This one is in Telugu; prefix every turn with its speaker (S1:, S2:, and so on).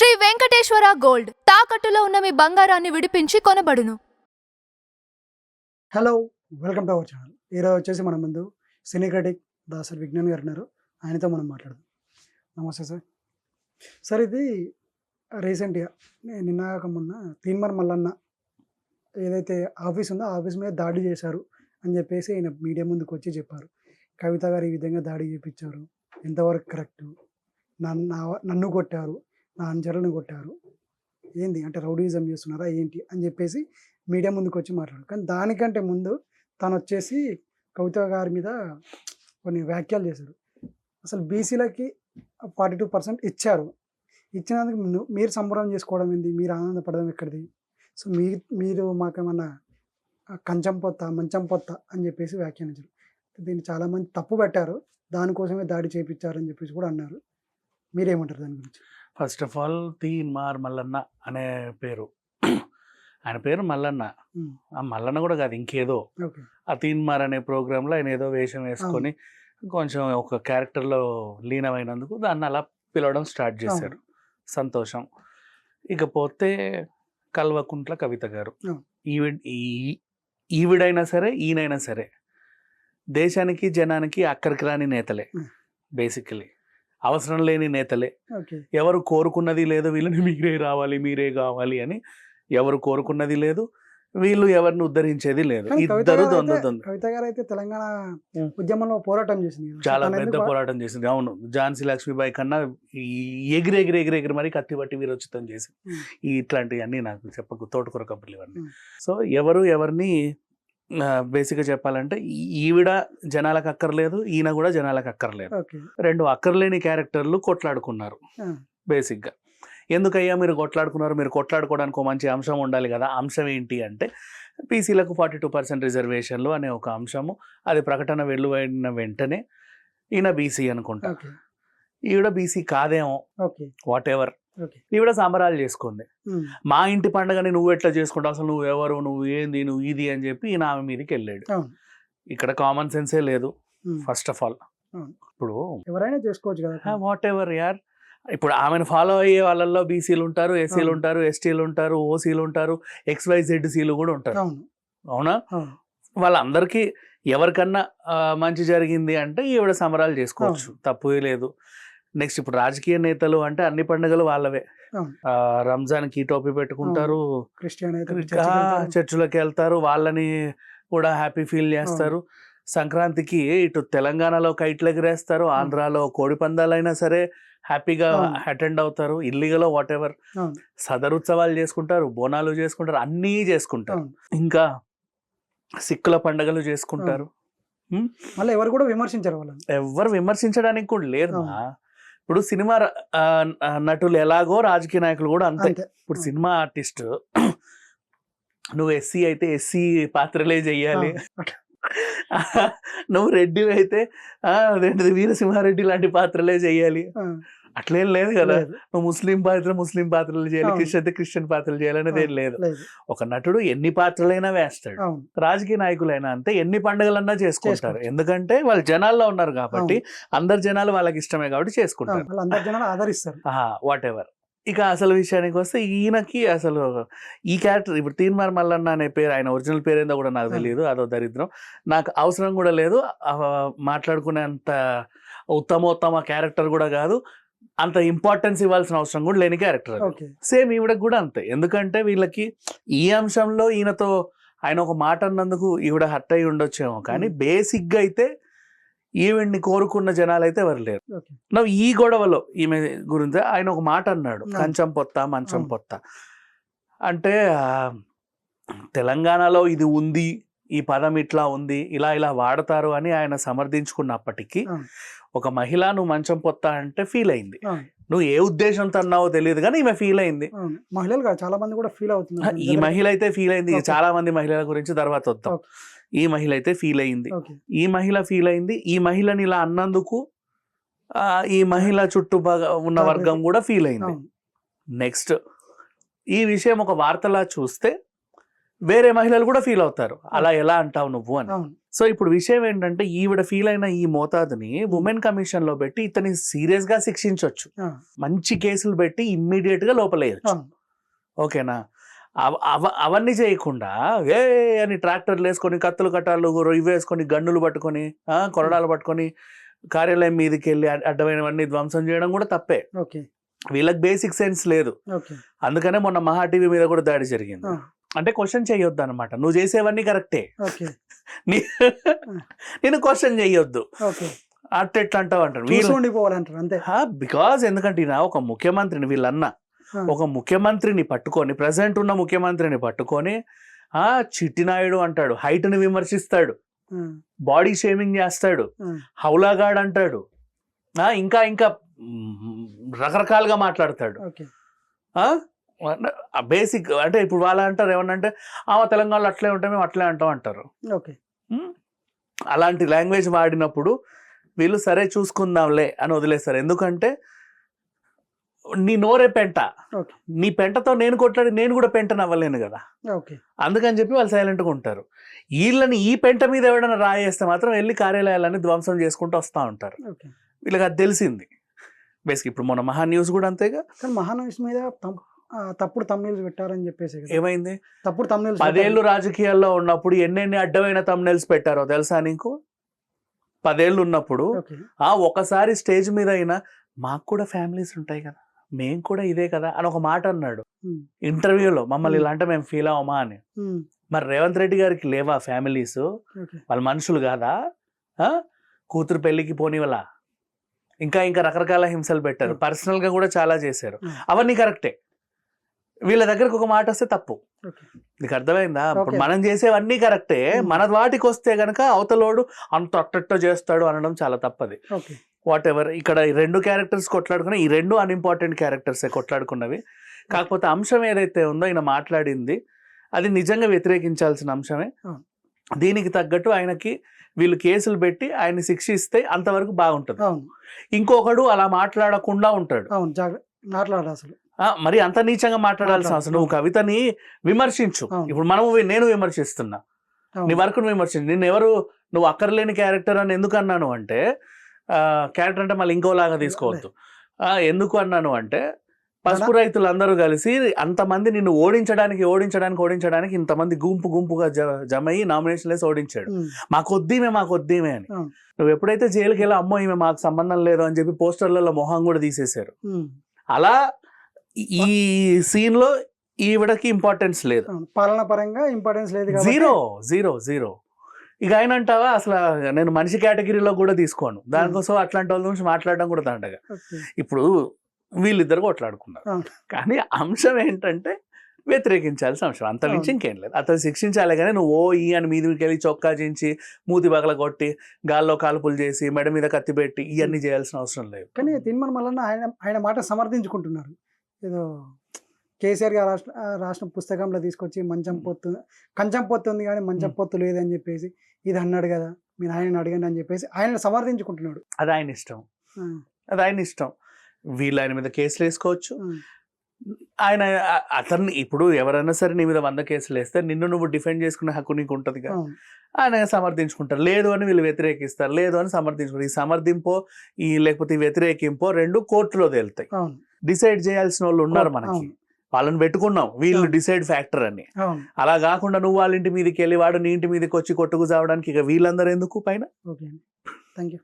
S1: శ్రీ వెంకటేశ్వర గోల్డ్. తాకట్టులో ఉన్న మీ బంగారాన్ని విడిపించి కొనబడును.
S2: Hello welcome to our channel. ఈరోజు వచ్చేసి మన ముందు సినీ క్రిటిక్ విజ్ఞాన్ గారు ఉన్నారు. ఆయనతో మనం మాట్లాడదాం. నమస్తే సార్. సార్ ఇది రీసెంట్గా నే- నిన్న మొన్న తీన్మర్ మల్లన్న ఏదైతే ఆఫీస్ ఉందో ఆఫీస్ మీద దాడి చేశారు అని చెప్పేసి ఆయన మీడియా ముందుకు వచ్చి చెప్పారు. కవిత గారు ఈ విధంగా దాడి చేయించారు ఎంతవరకు కరెక్ట్? నన్ను నా- నన్ను కొట్టారు. నా అంజలను కొట్టారు. ఏంది? అంటే రౌడీజం చేస్తున్నారా? ఏంటి? అని చెప్పేసి మీడియా ముందుకు వచ్చి మాట్లాడు కానీ దానికంటే ముందు తను వచ్చేసి కవిత గారి మీద కొన్ని వ్యాఖ్యలు చేశారు. అసలు బీసీలకి ఫార్టీ టూ పర్సెంట్ ఇచ్చారు. ఇచ్చినందుకు మీరు సంబరం చేసుకోవడం ఏంది? మీరు ఆనందపడడం ఎక్కడిది? సో మీ మీరు మాకేమన్నా కంచం పొత్త మంచం పొత్త అని చెప్పేసి వ్యాఖ్యానించారు. దీన్ని చాలామంది తప్పు పెట్టారు. దానికోసమే దాడి చేపించారని చెప్పేసి కూడా అన్నారు. మీరేమంటారు దాని గురించి?
S3: ఫస్ట్ ఆఫ్ ఆల్ తీన్ మార్ మల్లన్న అనే పేరు. ఆయన పేరు మల్లన్న. ఆ మల్లన్న కూడా కాదు ఇంకేదో. ఆ తీన్ మార్ అనే ప్రోగ్రాంలో ఆయన ఏదో వేషం వేసుకొని కొంచెం ఒక క్యారెక్టర్లో లీనమైనందుకు దాన్ని అలా పిలవడం స్టార్ట్ చేశారు. సంతోషం. ఇకపోతే కల్వకుంట్ల కవిత గారు. ఈవిడ ఈ- ఈవిడైనా సరే ఈయనైనా సరే దేశానికి జనానికి అక్కడికి రాని నేతలే. బేసికలీ. అవసరం లేని నేతలే. ఎవరు కోరుకున్నది లేదు వీళ్ళని మీరే రావాలి మీరే కావాలి అని ఎవరు కోరుకున్నది లేదు వీళ్ళు ఎవరిని ఉద్ధరించేది లేదు. ఇద్దరు
S2: గారు
S3: దొందు
S2: అయితే-
S3: దొందు
S2: కవిత గారు అయితే తెలంగాణ. ఉద్యమంలో పోరాటం చేసింది.
S3: చాలా పెద్ద పోరాటం చేసింది. అవును. ఝాన్సీ లక్ష్మీబాయి కన్నా ఎగిరి ఎగిరి ఎగిరి ఎగిరి మరి కత్తి పట్టి వీరోచితం చేసింది ఇట్లాంటివన్నీ నాకు చెప్పకు తోటకూర కబుర్లు ఇవన్నీ. సో ఎవరు ఎవరిని బేసిక్గా చెప్పాలంటే ఈ- ఈవిడ జనాలకు అక్కర్లేదు ఈయన కూడా జనాలకు అక్కర్లేదు. రెండు అక్కర్లేని క్యారెక్టర్లు కొట్లాడుకున్నారు. బేసిక్గా ఎందుకయ్యా మీరు కొట్లాడుకున్నారు? మీరు కొట్లాడుకోవడానికి ఒక మంచి అంశం ఉండాలి కదా. అంశం ఏంటి అంటే పీసీలకు ఫార్టీ టూ పర్సెంట్ రిజర్వేషన్లు అనే ఒక అంశము. అది ప్రకటన వెలువడిన వెంటనే ఈయన బీసీ అనుకుంటా. ఈవిడ బీసీ కాదేమో. వాట్ ఎవర్ ఈవిడ సంబరాలు చేసుకుంది
S2: ఉం.
S3: మా ఇంటి పండగని నువ్వు ఎట్లా చేసుకుంటావు అసలు నువ్వు ఎవరు నువ్వు ఏంది నువ్వు ఇది అని చెప్పి ఈయన ఆమె మీదకి వెళ్ళాడు. ఇక్కడ కామన్ సెన్సే లేదు. First of all. ఇప్పుడు
S2: ఎవరైనా చేసుకోవచ్చు కదా.
S3: వాట్ ఎవర్ యార్ ఇప్పుడు ఆమెను ఫాలో అయ్యే వాళ్ళల్లో బీసీలు ఉంటారు ఎస్సీలు. ఉంటారు ఎస్టీలు ఉంటారు ఓసీలు ఉంటారు ఎక్స్వై జెడ్ సీలు కూడా ఉంటారు.
S2: అవును.
S3: వాళ్ళందరికీ ఎవరికన్నా మంచి జరిగింది అంటే ఈవిడ సంబరాలు చేసుకోవచ్చు. తప్పు లేదు. నెక్స్ట్ ఇప్పుడు రాజకీయ నేతలు అంటే అన్ని పండుగలు వాళ్ళవే. రంజాన్కి ఈ టోపీ పెట్టుకుంటారు. చర్చిలోకి వెళ్తారు. వాళ్ళని కూడా హ్యాపీ ఫీల్ చేస్తారు. సంక్రాంతికి ఇటు తెలంగాణలో కైట్లు ఎగిరేస్తారు. ఆంధ్రాలో కోడి పందాలైనా సరే హ్యాపీగా. అటెండ్ అవుతారు. ఇల్లీగలో వాట్ ఎవర్. సదరు ఉత్సవాలు చేసుకుంటారు. బోనాలు చేసుకుంటారు. అన్నీ చేసుకుంటారు. ఇంకా సిక్కుల పండుగలు చేసుకుంటారు.
S2: మళ్ళీ ఎవరు కూడా విమర్శించారు వాళ్ళని.
S3: ఎవరు విమర్శించడానికి కూడా. మా. ఇప్పుడు సినిమా నటులు ఎలాగో రాజకీయ నాయకులు కూడా అంతే. ఇప్పుడు. సినిమా ఆర్టిస్ట్ నువ్వు ఎస్సీ అయితే ఎస్సీ పాత్రలే చెయ్యాలి. నువ్వు రెడ్డి అయితే అదేంటిది వీరసింహారెడ్డి లాంటి పాత్రలే చెయ్యాలి. అట్లేం లేదు కదా. నువ్వు ముస్లిం పాత్ర ముస్లిం పాత్రలు చేయాలి. క్రిస్టియన్ అయితే క్రిస్టియన్ పాత్రలు చేయాలనేది ఏం లేదు. ఒక నటుడు ఎన్ని పాత్రలైనా వేస్తాడు. రాజకీయ నాయకులైనా అంతే ఎన్ని పండుగలన్నా చేసుకుంటారు. ఎందుకంటే వాళ్ళు జనాల్లో ఉన్నారు కాబట్టి అందరు జనాలు వాళ్ళకి ఇష్టమే కాబట్టి చేసుకుంటారు.
S2: జనాలు ఆదరిస్తారు.
S3: వాట్ ఎవర్ ఇక అసలు విషయానికి వస్తే ఈయనకి అసలు ఈ క్యారెక్టర్ ఇప్పుడు తీన్మార్ మల్లన్న అనే పేరు ఆయన ఒరిజినల్ పేరు ఏందో కూడా నాకు. తెలియదు అదో దరిద్రం. నాకు అవసరం కూడా లేదు. మాట్లాడుకునేంత ఉత్తమోత్తమ క్యారెక్టర్ కూడా కాదు. అంత ఇంపార్టెన్స్ ఇవ్వాల్సిన అవసరం కూడా లేని క్యారెక్టర్ సేమ్ ఈవిడకి కూడా అంతే ఎందుకంటే వీళ్ళకి ఈ అంశంలో ఈయనతో ఆయన ఒక మాట అన్నందుకు ఈవిడ హట్ అయి ఉండొచ్చేమో కానీ
S2: Hmm.
S3: బేసిక్గా అయితే ఈవిడ్ని కోరుకున్న జనాలు అయితే ఎవరు లేరు నా ఈ గొడవలో ఈమె గురించి ఆయన ఒక మాట అన్నాడు
S2: అవును.
S3: కంచం పొత్త మంచం
S2: అవును.
S3: పొత్త అంటే తెలంగాణలో ఇది ఉంది ఈ పదం ఇట్లా ఉంది ఇలా ఇలా వాడతారు అని ఆయన సమర్థించుకున్నప్పటికీ. ఒక మహిళ నువ్వు మంచం పొత్త అంటే ఫీల్ అయింది. నువ్వు ఏ ఉద్దేశంతో అన్నావో తెలియదు కానీ ఈమె ఫీల్ అయింది.
S2: మహిళలు చాలా మంది కూడా ఫీల్ అవుతున్నారు.
S3: ఈ మహిళ అయితే ఫీల్ అయింది. చాలా మంది మహిళల గురించి తర్వాత వద్దాం. ఈ మహిళ అయితే ఫీల్ అయింది. ఈ మహిళ ఫీల్ అయింది. ఈ మహిళని ఇలా అన్నందుకు ఆ, ఈ మహిళ చుట్టూ ఉన్న. వర్గం కూడా ఫీల్ అయింది. నెక్స్ట్ ఈ విషయం ఒక వార్తలా చూస్తే వేరే మహిళలు కూడా ఫీల్ అవుతారు. అలా ఎలా అంటావు నువ్వు అని. సో ఇప్పుడు విషయం ఏంటంటే ఈవిడ ఫీల్ అయిన ఈ మోతాదుని ఉమెన్ కమిషన్లో పెట్టి ఇతని సీరియస్గా శిక్షించవచ్చు మంచి కేసులు పెట్టి ఇమ్మీడియట్గా లోపలేయచ్చు ఓకేనా? అవ- అవ- అవన్నీ చేయకుండా ఏ అని ట్రాక్టర్లు వేసుకొని కత్తులు కట్టాలు ఇవి వేసుకొని గన్నులు పట్టుకొని కొరడాలు పట్టుకొని కార్యాలయం మీదకి వెళ్ళి అడ్- అడ్డమైనవన్నీ ధ్వంసం చేయడం కూడా తప్పే.
S2: ఓకే.
S3: వీళ్ళకి బేసిక్ సెన్స్ లేదు. అందుకనే మొన్న మహా టీవీ మీద కూడా దాడి జరిగింది. అంటే క్వశ్చన్ చేయొద్దు అనమాట నువ్వు చేసేవన్నీ కరెక్టే. నీ- నేను క్వశ్చన్ చేయొద్దు. అట్ట ఎట్లా అంటావు అంటారు
S2: అంతే.
S3: బికాజ్ ఎందుకంటే ఈయన ఒక ముఖ్యమంత్రిని వీళ్ళన్న. ఒక ముఖ్యమంత్రిని పట్టుకొని ప్రజెంట్ ఉన్న ముఖ్యమంత్రిని పట్టుకొని ఆ చిట్టినాయుడు అంటాడు. height ని విమర్శిస్తాడు బాడీ షేమింగ్ చేస్తాడు. హౌలాగాడ్ అంటాడు. ఆ, ఇంకా ఇంకా రకరకాలుగా మాట్లాడతాడు. బేసిక్ అంటే ఇప్పుడు వాళ్ళు అంటారు ఏమన్నంటే ఆ తెలంగాణలో అట్లే ఉంటాయి మేము అట్లే అంటాం అంటారు.
S2: ఓకే.
S3: అలాంటి లాంగ్వేజ్ వాడినప్పుడు వీళ్ళు సరే చూసుకుందాంలే అని వదిలేస్తారు. ఎందుకంటే నీ నోరే పెంట. నీ పెంటతో నేను కొట్లాడి నేను కూడా పెంటను అవ్వలేను కదా.
S2: ఓకే.
S3: అందుకని చెప్పి వాళ్ళు సైలెంట్గా ఉంటారు. వీళ్ళని ఈ పెంట మీద ఎవడైనా రాయేస్తే మాత్రం వెళ్ళి కార్యాలయాలన్నీ ధ్వంసం చేసుకుంటూ వస్తూ ఉంటారు. వీళ్ళకి అది తెలిసింది. బేసిక్ ఇప్పుడు మన మహా న్యూస్ కూడా అంతేగా.
S2: కానీ మహానవిస్ మీద తప్పుడు తమ్నీల్స్ పెట్టారని చెప్పేసి.
S3: ఏమైంది?
S2: తప్పుడు తమ్నీల్స్
S3: పదేళ్ళు రాజకీయాల్లో ఉన్నప్పుడు ఎన్నెన్ని అడ్డమైన తమ్నెల్స్ పెట్టారో తెలుసా నీకు? పదేళ్ళు ఉన్నప్పుడు ఆ ఒకసారి స్టేజ్ మీద అయినా మాకు కూడా ఫ్యామిలీస్ ఉంటాయి కదా మేం కూడా ఇదే కదా అని ఒక మాట అన్నాడు. ఇంటర్వ్యూలో మమ్మల్ని. ఇలా అంటే మేము ఫీల్ అవ్వమా అని. మరి రేవంత్ రెడ్డి గారికి లేవా ఫ్యామిలీస్? వాళ్ళ మనుషులు కాదా? కూతురు పెళ్ళికి పోనివల? ఇంకా ఇంకా రకరకాల హింసలు పెట్టారు. పర్సనల్గా కూడా చాలా చేశారు. అవన్నీ కరెక్టే. వీళ్ళ దగ్గరకు ఒక మాట వస్తే తప్పు. నీకు అర్థమైందా? ఇప్పుడు. మనం చేసేవన్నీ కరెక్టే.
S2: Hmm.
S3: మన వాటికి వస్తే గనక అవతలోడు అంత అట్టట్ట చేస్తాడు అనడం చాలా తప్పది. వాట్ ఎవర్ ఇక్కడ ఈ రెండు క్యారెక్టర్స్ కొట్లాడుకున్న ఈ రెండు అన్ఇంపార్టెంట్ క్యారెక్టర్స్ కొట్లాడుకున్నవి. కాకపోతే అంశం ఏదైతే ఉందో ఆయన మాట్లాడింది అది నిజంగా వ్యతిరేకించాల్సిన అంశమే.
S2: అవును.
S3: దీనికి తగ్గట్టు ఆయనకి వీళ్ళు కేసులు పెట్టి ఆయన శిక్షిస్తే అంతవరకు బాగుంటుంది. ఇంకొకడు అలా మాట్లాడకుండా ఉంటాడు.
S2: మాట్లాడాలి అసలు.
S3: మరి అంత నీచంగా మాట్లాడాల్సిన అవసరం నువ్వు కవితని విమర్శించు. ఇప్పుడు మనము నేను విమర్శిస్తున్నా. నీ వర్క్ను విమర్శించు. నిన్ను ఎవరు నువ్వు అక్కర్లేని క్యారెక్టర్ అని ఎందుకు అన్నాను అంటే క్యారెక్టర్ అంటే మళ్ళీ ఇంకోలాగా తీసుకోవద్దు. ఎందుకు అన్నాను అంటే పసుపు రైతులందరూ కలిసి అంతమంది నిన్ను ఓడించడానికి ఓడించడానికి ఓడించడానికి ఇంతమంది గుంపు గుంపుగా జ- జమ అయ్యి నామినేషన్ వేసి ఓడించాడు. మాకు వద్దీమే మాకు వద్దీమే అని. నువ్వు ఎప్పుడైతే జైలుకి వెళ్ళి అమ్మో ఈమె మాకు సంబంధం లేదు అని చెప్పి పోస్టర్లలో మొహం కూడా తీసేశారు. అలా ఈ సీన్లో ఈవిడకి ఇంపార్టెన్స్ లేదు.
S2: పాలన పరంగా ఇంపార్టెన్స్ లేదు
S3: జీరో జీరో జీరో ఇక ఆయన అంటావా? అసలు నేను మనిషి కేటగిరీలో కూడా తీసుకోను. దానికోసం అట్లాంటి వాళ్ళ నుంచి మాట్లాడడం కూడా
S2: ఓకే.
S3: ఇప్పుడు వీళ్ళిద్దరు కొట్లాడుకున్నారు. కానీ అంశం ఏంటంటే వ్యతిరేకించాల్సిన అంశం. అంత మించి. ఇంకేం లేదు. అతను శిక్షించాలి కానీ నువ్వు ఓ ఈ అని మీదకి వెళ్ళి చొక్కా చించి మూతి బగల కొట్టి గాల్లో కాల్పులు చేసి మెడ మీద కత్తి పెట్టి ఇవన్నీ చేయాల్సిన అవసరం లేదు.
S2: కానీ తిన్మన్ మల్లన్న ఆయన ఆయన మాట సమర్థించుకుంటున్నారు. ఏదో కేసీఆర్ గారు రాష్ట్ర రాసిన పుస్తకంలో తీసుకొచ్చి మంచం పొత్తు కంచం పొత్తు ఉంది కానీ మంచం పొత్తు లేదని చెప్పేసి ఇది అన్నాడు కదా మీరు ఆయన అడగండి అని చెప్పేసి ఆయన సమర్థించుకుంటున్నాడు.
S3: అది ఆయన ఇష్టం. అది ఆయన ఇష్టం. వీళ్ళు ఆయన మీద కేసులు వేసుకోవచ్చు. ఆయన అతన్ని ఇప్పుడు ఎవరైనా సరే నీ మీద వంద కేసులు వేస్తే నిన్ను నువ్వు డిఫెండ్ చేసుకునే హక్కు నీకు ఉంటుంది కదా ఆయన సమర్థించుకుంటారు. లేదు అని వీళ్ళు వ్యతిరేకిస్తారు. లేదు అని సమర్థించుకుంటారు. ఈ సమర్థింపో ఈ లేకపోతే ఈ వ్యతిరేకింపో రెండు కోర్టులో తేలుతాయి. డిసైడ్ చేయాల్సిన వాళ్ళు ఉన్నారు మనకి. వాళ్ళని పెట్టుకున్నాం. వీళ్ళు. డిసైడ్ ఫ్యాక్టర్ అని. అలా కాకుండా నువ్వు వాళ్ళ ఇంటి మీదకి వెళ్ళి వాడు నీ ఇంటి మీదకి వచ్చి కొట్టుకు చావడానికి ఇక వీళ్ళందరూ ఎందుకు పైన?
S2: Thank you